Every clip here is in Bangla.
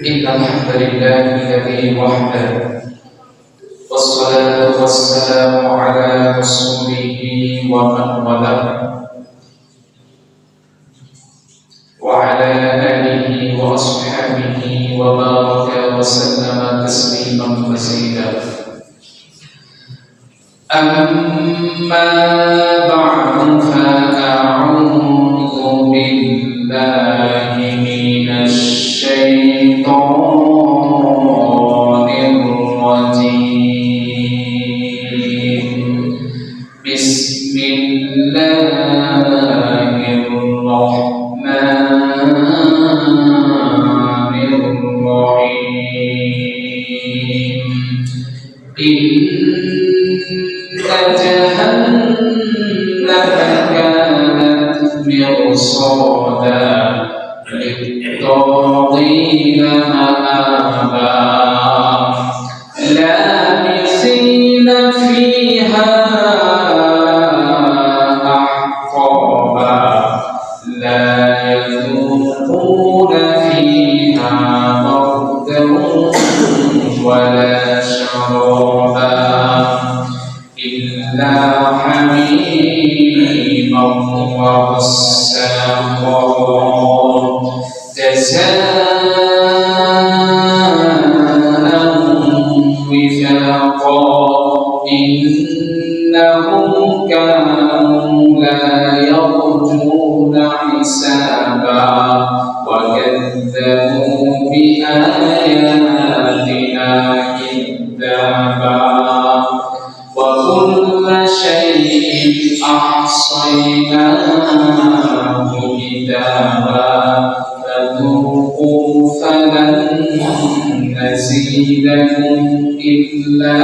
إن الحمد لله الذي وحده والصلاة والسلام على رسوله ومن والاه وعلى آله وأصحابه وبارك وسلم تسليما مزيدا. أما بعد فأعوذ بالله مرصادا للطاغين مآبا وكل شيء أحصيناه كتابا فذوقوا فلن نزيدكم إلا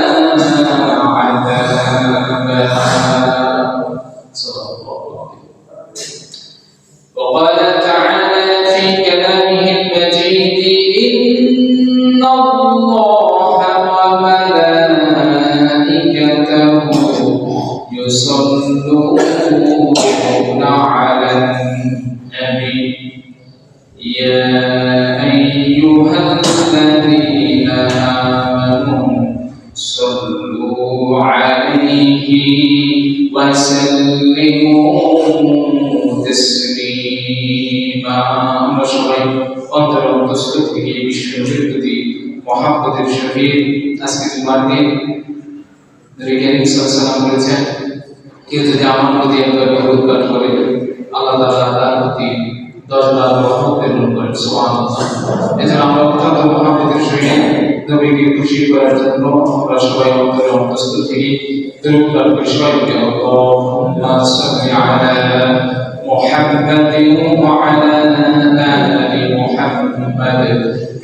عذابا. মহাপতির শহীদ আজকে জুমার দিন রেখে সালাম করেছেন কেউ যদি আমার প্রতি একবার গৌরব পাঠ করে আল্লাহ তাআলা তার প্রতি দশ বার মহব্বত প্রেরণ করেন সুবহানাল্লাহ এজন্য আমরা অত্যন্ত মহাপতির শহীদ নবীকে খুশি করার জন্য আমরা সবাই অন্তরে অন্তস্থ থেকে দরুদ পাঠ করি সবাই বলি আল্লাহুম্মা সাল্লি আলা মুহাম্মাদিন ওয়া আলা আলি মুহাম্মাদ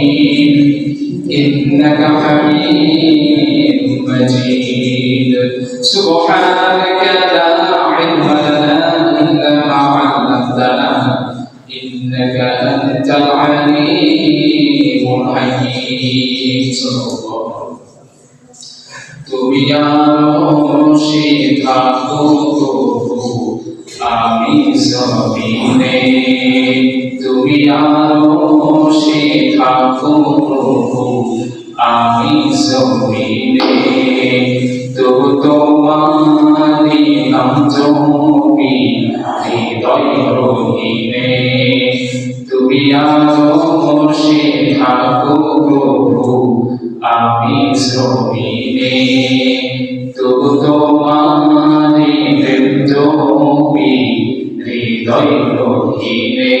إبراهيم إنك حميد مجيد سبحانك তোমারি জমি হৃদয় রহিনে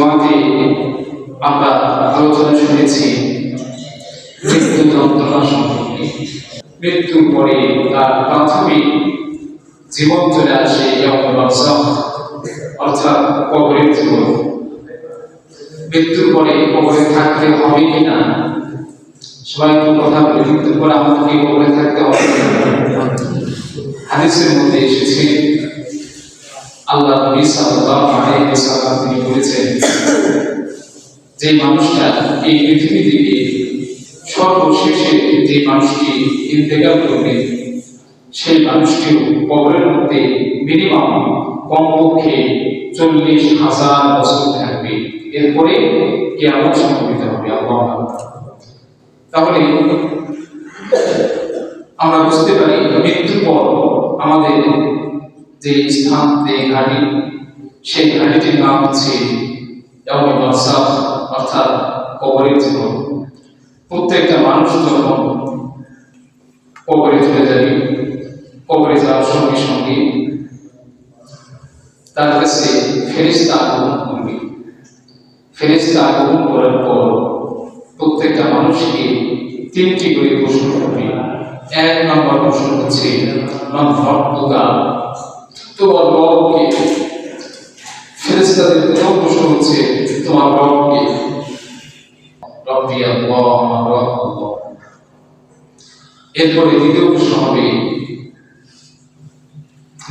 জমাতে আমরা আলোচনা শুনেছি, মৃত্যু যন্ত্রণা সম্পর্কে। মৃত্যুর পরে তার প্রাথমিক জীবন চলে আসে অর্থাৎ কবরের জীবন। মৃত্যুর পরে কবরে থাকতে হবে কিনা? সবাই একটু কথা বলে মৃত্যুর পরে আমাদেরকে কবরে থাকতে হবে হাদিসের মধ্যে এসেছে আল্লাহ নবী সাল্লাল্লাহু আলাইহি ওয়াসাল্লাম তিনি বলেছেন, যে মানুষটা এই পৃথিবী থেকে সর্বশেষে যে মানুষটি ইন্তেকাল করবে, সেই মানুষটিও কবরের মধ্যে মিনিমাম কমপক্ষে চল্লিশ হাজার বছর থাকবে। এরপরে কেয়ামত সংঘটিত হবে আল্লাহ। তাহলে আমরা বুঝতে পারি, মৃত্যুর পর আমাদের যে স্থান যে ঘাটি, সেই ঘাটিটির নাম হচ্ছে অর্থাৎ কবরের জীবন। প্রত্যেকটা মানুষ যখন কবরে চলে যাবে, কবরে যাওয়ার সঙ্গে সঙ্গে তার কাছে ফেরিস্তা আগমন করবে। ফেরিস্তা আগমন করার পর প্রত্যেকটা মানুষকে তিনটি করে প্রশ্ন করবে। এক নম্বর প্রশ্ন হচ্ছে, মান রব্বুকা তোমার রবকে ফেরেশতাদের প্রথম প্রশ্ন হচ্ছে তোমার রবকে এরপরে দ্বিতীয় প্রশ্ন হবে,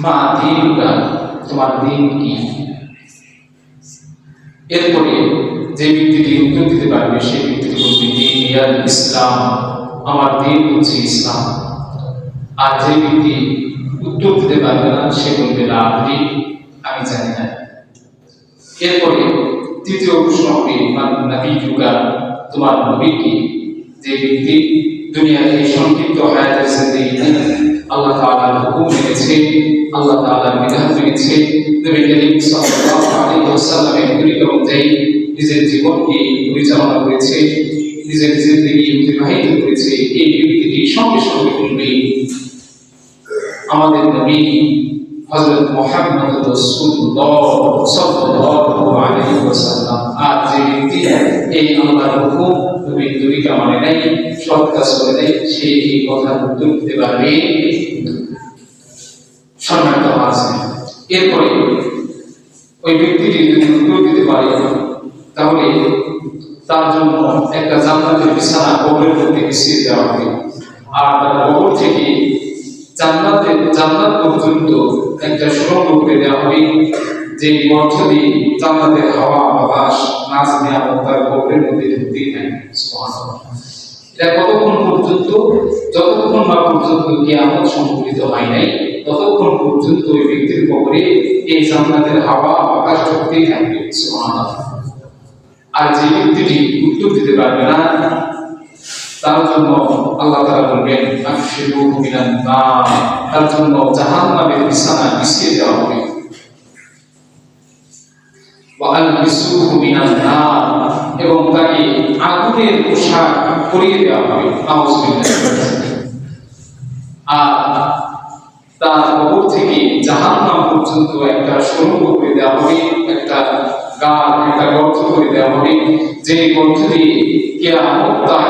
মা দিনটা তোমার দিন কি? এরপরে যে ব্যক্তিটি উত্তর দিতে পারবে সেই ব্যক্তিটি বলবে দিন ইয়াল ইসলাম, আমার দিন হচ্ছে ইসলাম। আর যে ব্যক্তি উত্তর দিতে পারবে না, সে বলবে আপনি আমি জানি না। এরপরে তৃতীয় প্রশ্ন হবে নবী যুগা, তোমার নবী কি? যে ব্যক্তি সংক্ষিপ্ত হায়াতের আল্লাহ হুকুম আল্লাহ বিধান নবী করিম সাল্লাল্লাহু আলাইহি ওয়াসাল্লামের অনুযায়ী নিজের জীবনকে পরিচালনা করেছে, নিজের জিন্দেগি অতিবাহিত করেছে, এই ব্যক্তিটি সঙ্গে সঙ্গে আমাদের নবী হযরত মুহাম্মদ রাসূলুল্লাহ সাল্লাল্লাহু আলাইহি ওয়াসাল্লাম, আর যে ব্যক্তি এই আল্লাহর হুকুম তুমি দুইটা মানে নাই, সৎ কাজ করে নাই, সে এই কথার উত্তর দিতে পারবে। সম্মানিত আছে এরপরে ওই ব্যক্তিটি যদি উত্তর দিতে পারে, তাহলে তার জন্য একটা জান্নাতের বিছানা কবরের মধ্যে বিছিয়ে দেওয়া হবে। আর তার কবর থেকে জান্নাতের জান্নাত পর্যন্ত একটা সুরঙ্গ করে দেওয়া হবে। যে দিয়ে জান্নাতের হাওয়া বাতাস নাচ নিয়ামত তার কবরের মধ্যে ঢুকতেই এটা কতক্ষণ পর্যন্ত? যতক্ষণ না পর্যন্ত কিয়ামত সংঘটিত হয় নাই, ততক্ষণ পর্যন্ত ওই ব্যক্তির কবরে এই জান্নাতের হাওয়া বাতাস ঢুকতেই থাকবে। সুবহানাল্লাহ। আর যে ব্যক্তিটি উত্তর দিতে পারবে না তার জন্য আল্লাহ তাআলা বলবেন তার জন্য জাহান্নামের বিছানা বিছিয়ে দেওয়া হবে। এবং তাকে আগুনের পোশাক পরিয়ে দেওয়া হবে। আর তার কবর থেকে জাহান্নাম পর্যন্ত একটা সুরঙ্গ করে দেওয়া হবে, একটা গান একটা গর্ত করে দেওয়া হবে। যে গর্ত দিয়ে কেয়ামত তার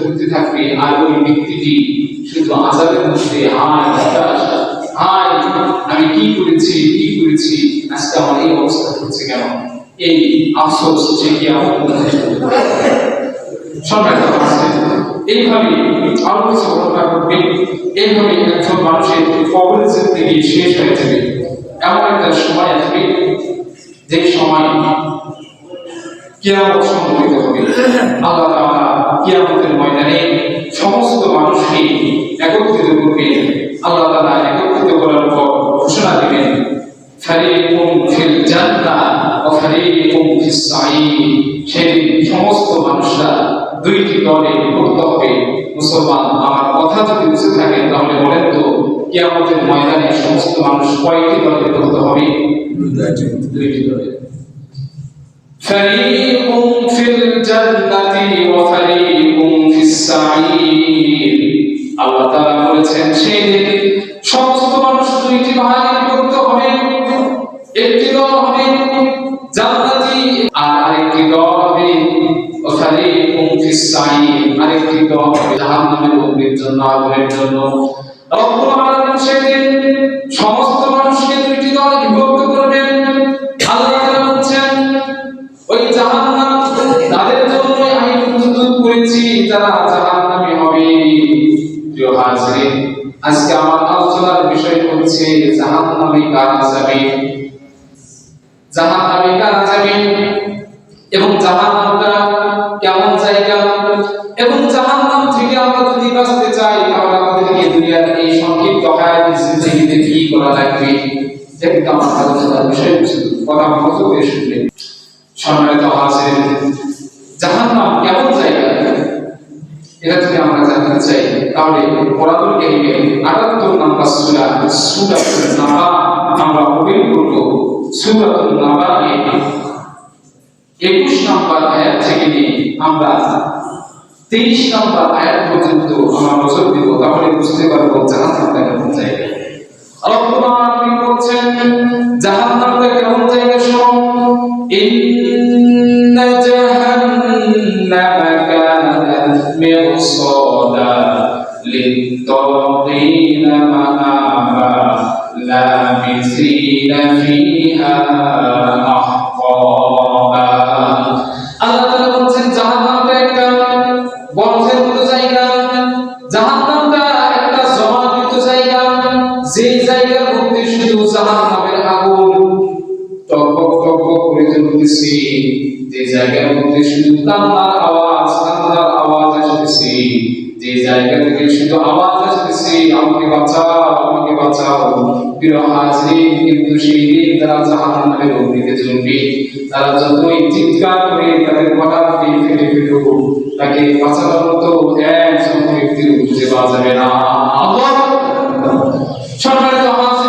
ঢুকতে থাকবে আর ওই ব্যক্তিটি শুধু আযাবের মধ্যে হায় আমি কি করেছি কি করেছি আজকে আমার এই অবস্থা হচ্ছে কেন এই আফসোস যে কি সম্রাট আছে এইভাবে আরও কিছু ঘটনা ঘটবে। এইভাবে একজন মানুষের কবরের জিন্দগি শেষ হয়ে যাবে। এমন একটা সময় আসবে যে সময় কিয়ামত সংঘটিত হবে। আল্লাহ তাআলা কিয়ামতের ময়দানে সমস্ত মানুষকে একত্রিত করবে। আল্লাহ তাআলা একত্রিত করার পর ঘোষণা দিবেন, ফারিকুম ফিল জান্নাহ ওয়া ফারিকুম ফিস সাঈদ দলে বিভক্ত হবে মুসলমান আমার কথা যদি বুঝে থাকেন তাহলে বলেন তো কিয়ামতের ময়দানে সমস্ত মানুষ কয়টি দলে বিভক্ত হবে দুইটি দলে فريق في الجنة وفريق في السعير আল্লাহ তাআলা বলেছেন সেই দিন সমস্ত মানুষ দুইটি ভাগে বিভক্ত হবে অগ্নির জন্য, আগুনের জন্য। রব্বুল আলামিন সেদিন সমস্ত মানুষকে দুইটি দলে বিভক্ত করবেন। আল্লাহ তাআলা বলছেন, ওই জাহান্নাম তাদের জন্য আমি প্রস্তুত করেছি তারা জাহান্নামী হবে। প্রিয় আজকে আমার আলোচনার বিষয় হচ্ছে জাহান্নামী কারা যাবে জাহান্নামী কারা যাবে এবং জাহান্নামটা কেমন জায়গা? এবং জাহান্নাম যদি বাঁচতে চাই, তাহলে আমাদেরকে দুনিয়ার এই সংক্ষিপ্ত হায়াতের জিন্দেগিতে কি করা লাগবে? যেটা আমার আলোচনার বিষয় কথা মনোযোগ দিয়ে শুনবেন সম্মানিত হাজির, জাহান্নাম কেমন জায়গা? এটা যদি আমরা জানতে চাই, তাহলে কোরআনুল কারীমে 78 নম্বর সূরা সূরাতুন নাবা আমরা ওপেন করব। সূরাতুন নাবা এর 21 নম্বর আয়াত থেকে আমরা 23 নম্বর আয়াত পর্যন্ত আমরা নজর দিব তাহলে বুঝতে পারবো জাহান্নামটা কেমন জায়গা আল্লাহ তাআলা বলছেন জাহান্নামটা কেমন জায়গা শোনো إن جهنم كانت مرصادا للطاغين مآبا لابثين فيها أحقابا শুধু কান্নার আওয়াজ কান্নার আওয়াজ আসতেছে। যে জায়গা থেকে শুধু আওয়াজ আসতেছে আমাকে বাঁচাও আমাকে বাঁচাও। প্রিয় কিন্তু সেই দিন তারা জাহান্নামের অগ্নিতে জ্বলবে। তারা যতই চিৎকার করে তাদের গলা দিয়ে ফেলে ফেলে হোক তাকে বাঁচানোর মতো একজন ব্যক্তির খুঁজে পাওয়া যাবে না। আল্লাহু! আকবার।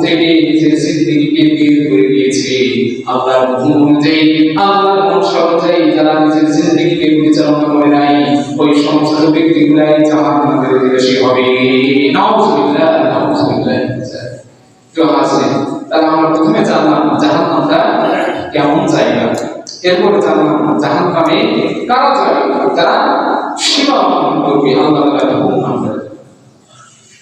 থেকে নিজের জিন্দেগিকে বের করে দিয়েছে, আল্লাহর হুকুম অনুযায়ী, আল্লাহর অনুযায়ী যারা নিজের জিন্দেগিকে পরিচালনা করে নাই, ওই সমস্ত ব্যক্তিগুলাই জাহান্নামের অধিবাসী হবে। নাউজুবিল্লাহ নাউজুবিল্লাহ। আছে আমরা প্রথমে জানলাম জাহান্নামটা কেমন জায়গা? এরপরে জানলাম জাহান্নামে কারা যাবে যারা সীমা করবে আল্লাহ হুকুম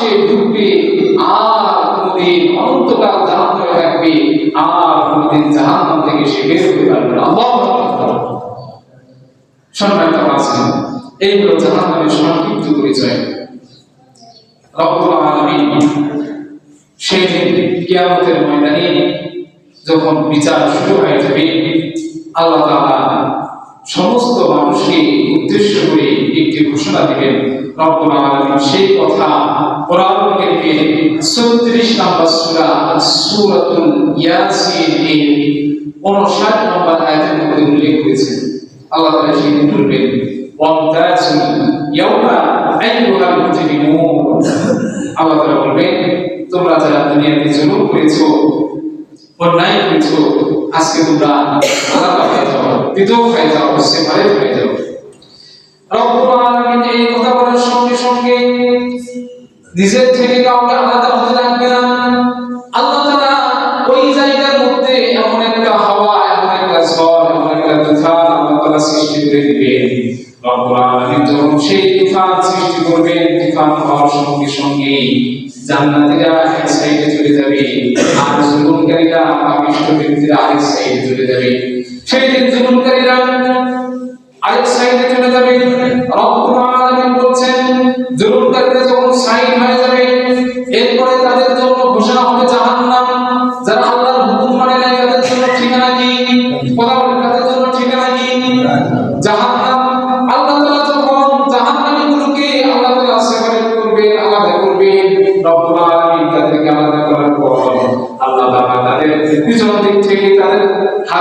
সে ঢুকবে, আর কোনদিন অনন্তকাল জাহান্নামে থাকবে, আর কোনদিন জাহান্নাম থেকে সে বের হতে পারবে না। সম্মানিত আছেন, এই হলো জাহান্নামের সংক্ষিপ্ত পরিচয়। ময়দানে যখন বিচার শুরু হয়ে যাবে, আল্লাহ তাআলা সমস্ত মানুষকে উদ্দেশ্য করে একটি ঘোষণা দিবেন রব্বুল আলামিন সেই কথা কোরআন কারীমে 36 নম্বর সূরা ইয়াসিন এর 59 নম্বর আয়াতের মধ্যে উল্লেখ করেছেন। আল্লাহ তাআলা সেই দিন বলবেন ওয়ামতাজুল ইয়াওমা আইয়ুহাল মুজরিমুন। আল্লাহ তাআলা বলবেন, তোমরা যারা দুনিয়াতে জুলুম করেছ অন্যায় করেছ আজকে তোমরা আলাদা হয়ে যাও পৃথক হয়ে যাও সেপারেট হয়ে যাও রব্বুল এই কথা বলার সঙ্গে সঙ্গে নিজের থেকে কাউকে আলাদা হতে রাখবে না। আল্লাহ তাআলা ওই জায়গার মধ্যে এমন একটা হাওয়া, এমন একটা ঝড়, এমন একটা তুফান আল্লাহ তাআলা সৃষ্টি করে যখন সেই তুফান সৃষ্টি করবেন, তুফান হওয়ার সঙ্গে সঙ্গে সাইডে চলে যাবে, আর জীবনকারীরা পাপিষ্ট আরেক সাইডে চলে যাবে। সেই দিন জীবনকারীরা আরেক সাইডে চলে যাবে। রব্বুল আলামিন বলছেন জীবনকারীরা যখন সাইড হয়ে যাবে? এরপরে তাদের জন্য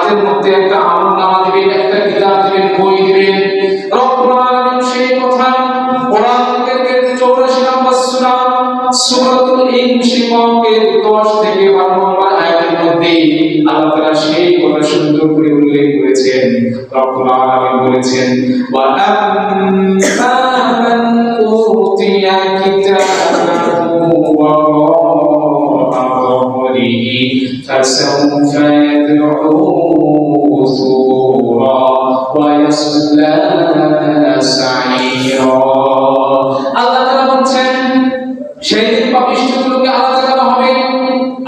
হাতের মধ্যে একটা আমলনামা দিবেন একটা কিতাব দিবেন বই দিবেন রব্বুল আলামিন সেই কথা কোরআন কারীমের 84 নম্বর সূরা সূরাতুল ইনশিকাকের 10 থেকে 12 নম্বর আয়াতের মধ্যে আল্লাহ তাআলা সেই কথা সুন্দর করে উল্লেখ করেছেন রব্বুল আলামিন বলেছেন ওয়া আম্মা মান উতিয়া কিতাবাহু ওয়া ظهره فسوف يدعو ثبورا ويصلى سعيرا আল্লাহ তাআলা বলছেন সেই দিন পাপিষ্ঠগুলোকে আলাদা করা হবে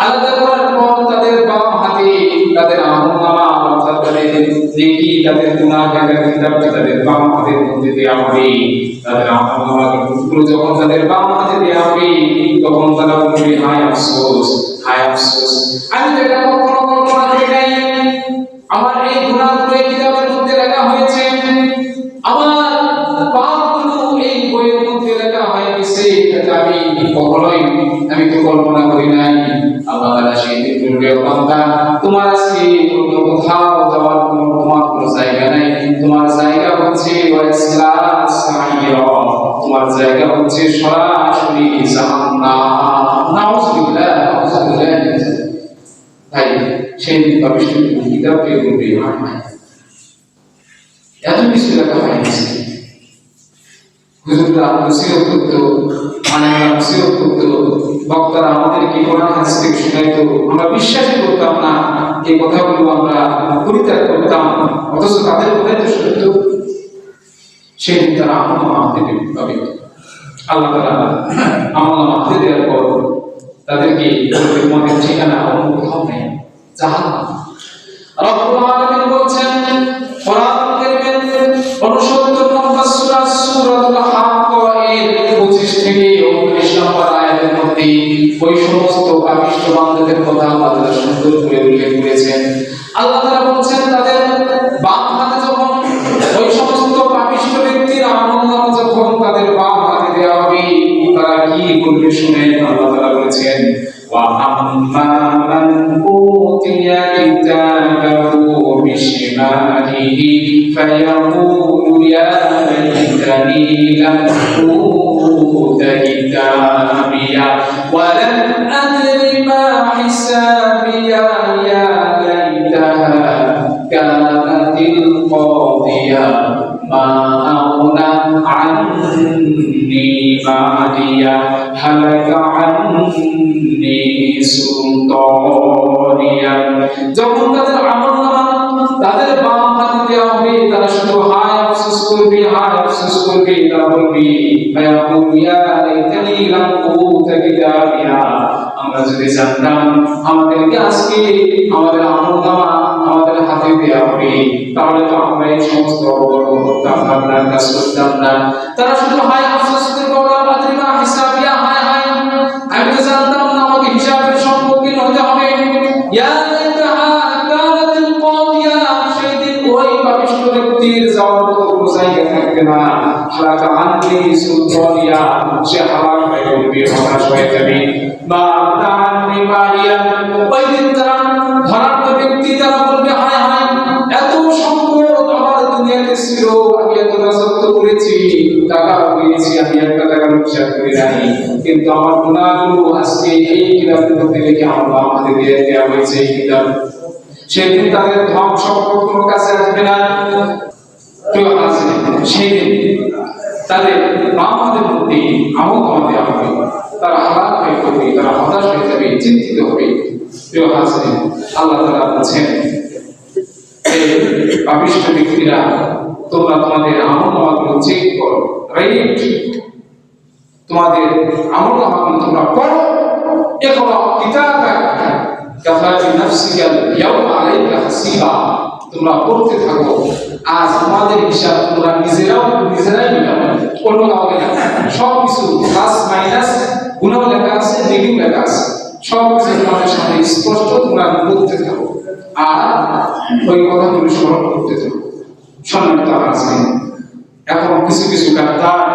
আলাদা করার পর তাদের বাম হাতে তাদের আমলনামা অর্থাৎ তাদের নেকি তাদের গুনাহ কাজের কিতাবটি তাদের বাম হাতের মধ্যে দেওয়া হবে তাদের আমলনামা গুলো যখন তাদের বাম হাতে দেওয়া হবে তখন তারা বলবে হায় আফসোস হায় আফসোস আমি তো এটা কখনো কল্পনা করি নাই আমার এই কিতাবের মধ্যে লেখা হয়েছে, আমার পাপগুলো এই বইয়ের মধ্যে লেখা হয়ে গেছে আমি কখনোই আমি তো কল্পনা করি নাই। তাআলা সেই বলবে তোমার আজকে কোনো কোথাও যাওয়ার কোনো তোমার কোনো জায়গা নাই। তোমার জায়গা হচ্ছে তোমার জায়গা হচ্ছে সরাসরি জাহান্নাম। নাউজুবিল্লাহ নাউজুবিল্লাহ। ভাই, সেই পাপিষ্ঠ কিতাব বলবে হায় হায় এত কিছু লেখা হয়ে গেছে হুজুররা নসিহত করতো মানেরা নসিহত করতো, বক্তারা আমাদেরকে কোরআন হাদিস থেকে শোনাইতো আমরা বিশ্বাসই করতাম না। এই কথাগুলো আমরা পরিত্যাগ করতাম, অথচ তাদের কথাই তো সত্য। সেদিন তারা আমল আমাদের পাবে আল্লাহ তাআলা আমল আমাদের দেওয়ার পর তাদেরকে ঠিকানা অন্য কোথাও নেই, জাহান্নাম। রব্বুল আলামিন বলছেন, কোরআন কারীমের 69 নম্বর সূরা সূরাতুল হাক্ক এর 25 থেকে 19 নম্বর আয়াতের মধ্যে ওই সমস্ত পাপিষ্ঠ বান্দা কথা আল্লাহ তাআলা সুন্দর করে উল্লেখ করেছেন। আল্লাহ তাআলা বলছেন, তাদের বাম হাতে যখন ওই সমস্ত পাপিষ্ঠ ব্যক্তির আমলনামা যখন তাদের বাম হাতে দেওয়া হবে, তারা কি করবে শুনেন? আল্লাহ তাআলা বলেছেন, ওয়া আম্মা লাইতানি লাম উতা কিতাবিয়া ওয়া লাম আদরি মা হিসাবিয়া ইয়া লাইতাহা কানাতিল قاضية ما أغنى عني مالية هلك عني سلطانية যখন তাদের আমল তাদের বাম দেওয়া হবে তারা শুধু হায় আফসোস করবে, হায় আফসোস করবে তারা বলবে আমরা যদি জানতাম, আমাদেরকে আজকে আমাদের আমল আমাদের হাতে দেওয়া হবে। তাহলে তো আমরা এই সমস্ত বড় করতাম আপনার কাজ করতাম না। তারা শুধু হায় আফসোস না হালাকা আননি সুলতানিয়া, সে হালাক হয়ে হতাশ হয়ে যাবে। মা তাআন্নি মারিয়া ওই তারা ধনাত্ম ব্যক্তি তারা বলবে, হায় হায়, এত সম্পদ আমার দুনিয়াতে ছিল, আমি এত রাজত্ব করেছি, টাকা পেয়েছি, আমি একটা টাকা হিসাব করে নাই কিন্তু আমার গুণাগুলো আজকে এই কিতাবের মধ্যে লিখে আমার আমাদের দিয়ে দেওয়া হয়েছে এই কিতাব। সেদিন তাদের ধন সম্পদ কোনো কাছে আসবে না। কেউ আসবে সেই তাদের মা আমাদের প্রতি আমল আমাদের হবে। তারা হারাপ হয়ে পড়বে, তারা হতাশ হয়ে যাবে, চিন্তিত হবে। প্রিয় হাসিন আল্লাহ তারা বলছেন পাপিষ্ট ব্যক্তিরা, তোমরা তোমাদের আমল নামাগুলো চেক করো রাইট তোমাদের আমল নামাগুলো তোমরা পড়ো। এখনও কিতাব কাফা বিনাফসিকা ইয়াউম আলাইকা হাসিবা। তোমরা পড়তে থাকো। আজ তোমাদের হিসাব তোমরা নিজেরাও নিজেরাই মিলাও। অন্য কাউকে না। সব কিছু প্লাস মাইনাস গুণাও লেখা আছে নেগেটিভ লেখা আছে। সব কিছু তোমাদের সামনে স্পষ্ট, তোমরা থাকো। আর ওই কথাগুলো স্মরণ করতে থাকো। সম্মানিত আছে এখন কিছু কিছু গাদ্দার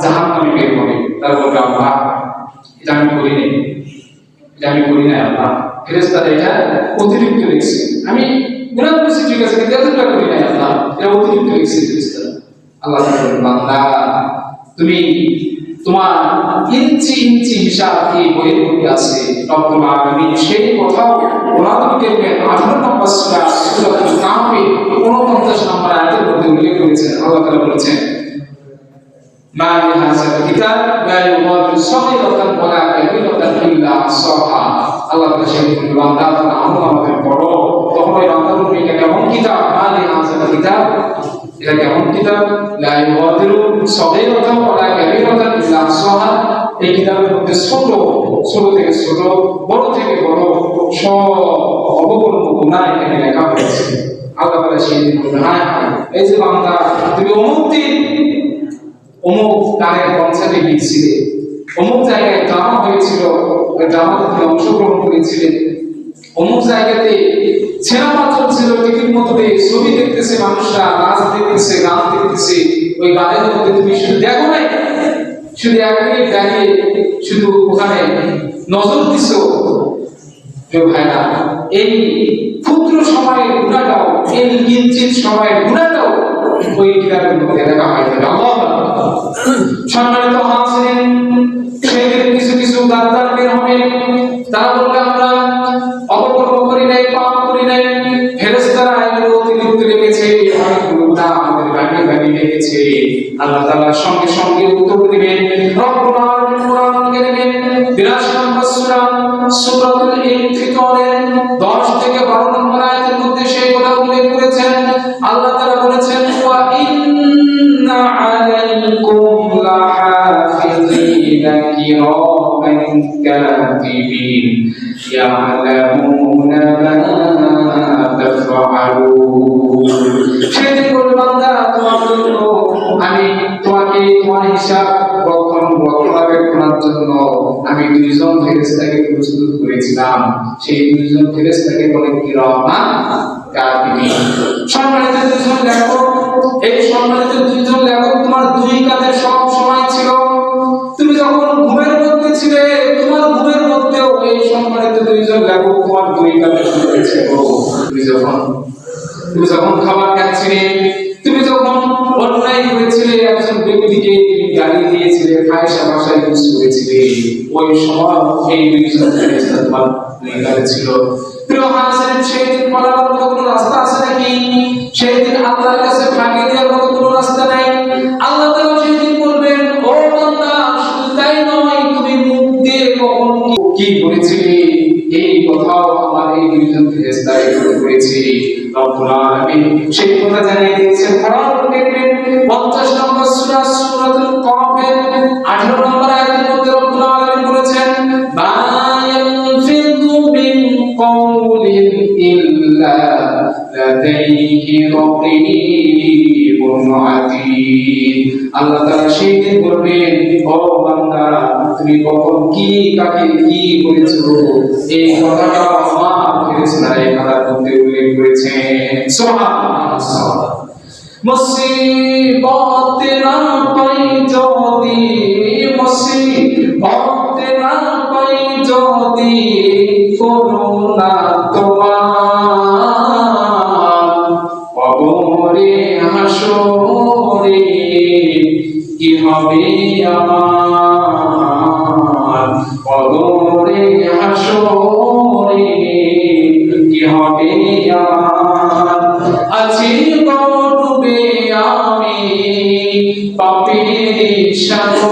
জাহান বের বলবে, আল্লাহ, এটা আমি করি নাই। এটা আমি করি নাই, আল্লাহ। ফেরেস্তারা এটা অতিরিক্ত লিখছে আমি গুণা করেছি ঠিক আছে, কিন্তু এতটা করি নাই আল্লাহ। এটা অতিরিক্ত লিখছে আল্লাহ বান্দা, তুমি তোমার ইঞ্চি ইঞ্চি হিসাব এই বইয়ের মধ্যে আছে, রব্বুল আলামিন সেই কথাও কোরআন কারিমে 18 নম্বর সূরা, সূরাতুল কাহফে 49 নম্বর আয়াতের মধ্যে উল্লেখ করেছেন? আল্লাহ তাআলা বলেছেন, মা লিহাযা কিতাব, লা ইউগাদিরু সাগীরাতান ওয়ালা কাবীরাতান ইল্লা আহসাহা আল্লাহ তাআলা সেই বান্দা আমাদের পড়ো বান্দা বলবে এটা কেমন কিতাব? মা লিহাযা কিতাব। এটা কেমন কিতাব? লা ইউগাদিরু সাগীরাতান ওয়ালা কাবীরাতান ইল্লা আহসাহা এই কিতাবের মধ্যে ছোট ছোট থেকে ছোট, বড় থেকে বড় সব অবগণ্য গুনাহ এখানে লেখা হয়েছে। আল্লাহ তাআলা সেই দিন হ্যাঁ এই যে বান্দা, তুমি অমুক দিন, অমুক গানের কনসার্টে গিয়েছিলে, অমুক জায়গায় ড্রামা হয়েছিল ড্রামাতে তুমি অংশগ্রহণ করেছিলে, অমুক জায়গাতে ছবি দেখতেছে মানুষরা, নাচ দেখতেছে, গান দেখতেছে, ওই গানের মধ্যে তুমি শুধু দেখো নাই? শুধু এক দাঁড়িয়ে শুধু ওখানে নজর প্রিয় ভাইরা, এই ক্ষুদ্র সময়ের গুণাটাও, এই কিঞ্চিত সময়ের গুণাটাও ওই কিতাবের মধ্যে লেখা হয়ে সম্মানিত হাসিন সেদিন কিছু কিছু গাদ্দার বের হবে। তারা বলবে, আমরা অপকর্ম করি নাই, পাপ করি নাই। রেখেছে আল্লাহ তাআলার সঙ্গে সঙ্গে উত্তর দিবেন রব্বুল আলামিন কোরআন কারীমে 82 নম্বর সূরা সূরাতুল ইনফিতরের 10 থেকে 12 নম্বর আয়াতের মধ্যে সেই কথা উল্লেখ করেছেন। আল্লাহ তাআলা বলেছেন, ওয়া ইন্না আলাইকুম লাহাফিজিনা কিরামান কাতিবিন ইয়ালামুনা মা তাফআলুন। সেদিন বান্দা আমি দুইজন ফেরেশতাকে প্রস্তুত করেছিলাম। সেই দুইজন ফেরেশতাকে বলে কিরামান কাতিবিন সম্মানিত দুইজন লেখক, এই সম্মানিত দুইজন লেখক তোমার দুই কাঁধে সব সময় ছিল। তুমি যখন ঘুমের মধ্যে ছিলে, তোমার ঘুমের মধ্যেও এই সম্মানিত দুইজন লেখক তোমার দুই কাঁধে ছিল। তুমি যখন তুমি যখন খাবার খাচ্ছিলে তুমি যখন অন্যায় করেছিলে, একজন ব্যক্তিকে তুমি গালি দিয়েছিলে খায়সা ভাষায় ইউজ করেছিলে, ওই সময় এই দুইজন ফেরেশতা তোমার দুই ছিল। প্রিয় হাসিন সেই দিন মতো কোনো রাস্তা আছে নাকি? সেই আল্লাহর কাছে ফাঁকি দেওয়ার মতো কোনো রাস্তা নাই? আল্লাহ তাআলা সেই বলবেন, ও বান্দা, শুধু তাই নয়, তুমি মুখ দিয়ে কখন কি বলেছিলে এই কথাও আমার এই দুইজন ফেরেশতা এখানে করেছে রব্বুল আলামিন সেই কথা জানিয়ে দিয়েছেন। কোরআন দেখবেন 50 নম্বর সূরা, সূরাতুল কাফের 18 নম্বর আয়াতের মধ্যে আল্লাহ তাআলা সেই ও বান্দা, তুমি কখন কি, কাকে কি বলেছ এই কথাটা আমার ফেরেশতারা এই উল্লেখ করেছেন। সুবহানাল্লাহ। মুসিবত না পাই যদি, মুসিবত না পাই যদি, করুণা তোমার কি আমার কবরে হাসরে কি হবে আমার? আছি ডুবে আমি পাপের সাগরে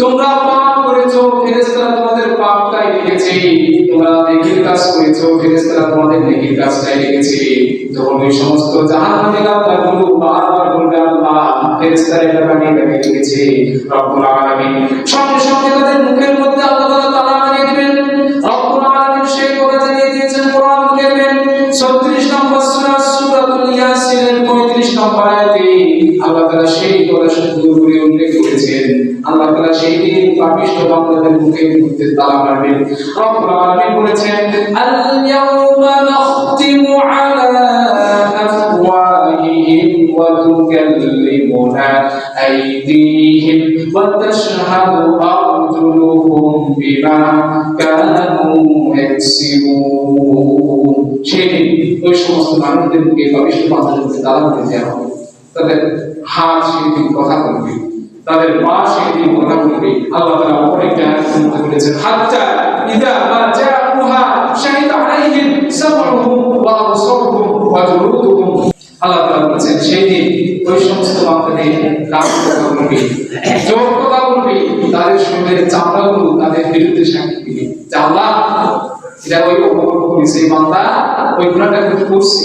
তোমরা পাপ করেছ, ফেরেশতারা তোমাদের পাপটাই লিখেছে তোমরা নেকির কাজ করেছ, ফেরেশতারা তোমাদের নেকির কাজটাই লিখেছে তখন ওই সমস্ত জাহান্নামী গাদ্দারগুলো বারবার বলবে, আল্লাহ, ফেরেশতারা এটা বানিয়ে রব্বুল আলামিন সঙ্গে সঙ্গে তাদের মুখের মধ্যে আল্লাহ তাআলা তালা বানিয়ে দিবেন। রব্বুল আলামিন জানিয়ে দিয়েছেন, কোরআন দেখবেন 36 নম্বর সূরা সূরাতুল ইয়াসিনের 35 নম্বর আয়াতে আল্লাহ তাআলা কথা সুন্দর করে উল্লেখ করেছেন আল্লাহ তাআলা সেই দিন পাপিষ্ঠ বান্দাদের মুখের মধ্যে তালা মারবেন। রব্বুল আলামিন বলেছেন আল ইয়াউমা নাখতিমু আলা আফওয়াহিহিম ওয়া তুকাল্লিমুনা আইদিহিম ওয়া তাশহাদু আরজুলুহুম বিমা কানু ইয়াকসিবুন। সেদিন ওই সমস্ত মানুষদের মুখে পাপিষ্ঠ বান্দাদের মুখে তালা মেরে দেওয়া হবে। তাদের হাত সেদিন কথা বলবে। তাদের পা সেদিন কথা বলবে আল্লাহ জাআউহা শাহিদা আলাইহিম আল্লাহ সেই দিন ওই সমস্ত তাদের তাদের বিরুদ্ধে সাক্ষী দিবে। এটা ওই অপকর্ম করেছে ওই গুণাটা কিন্তু করছে।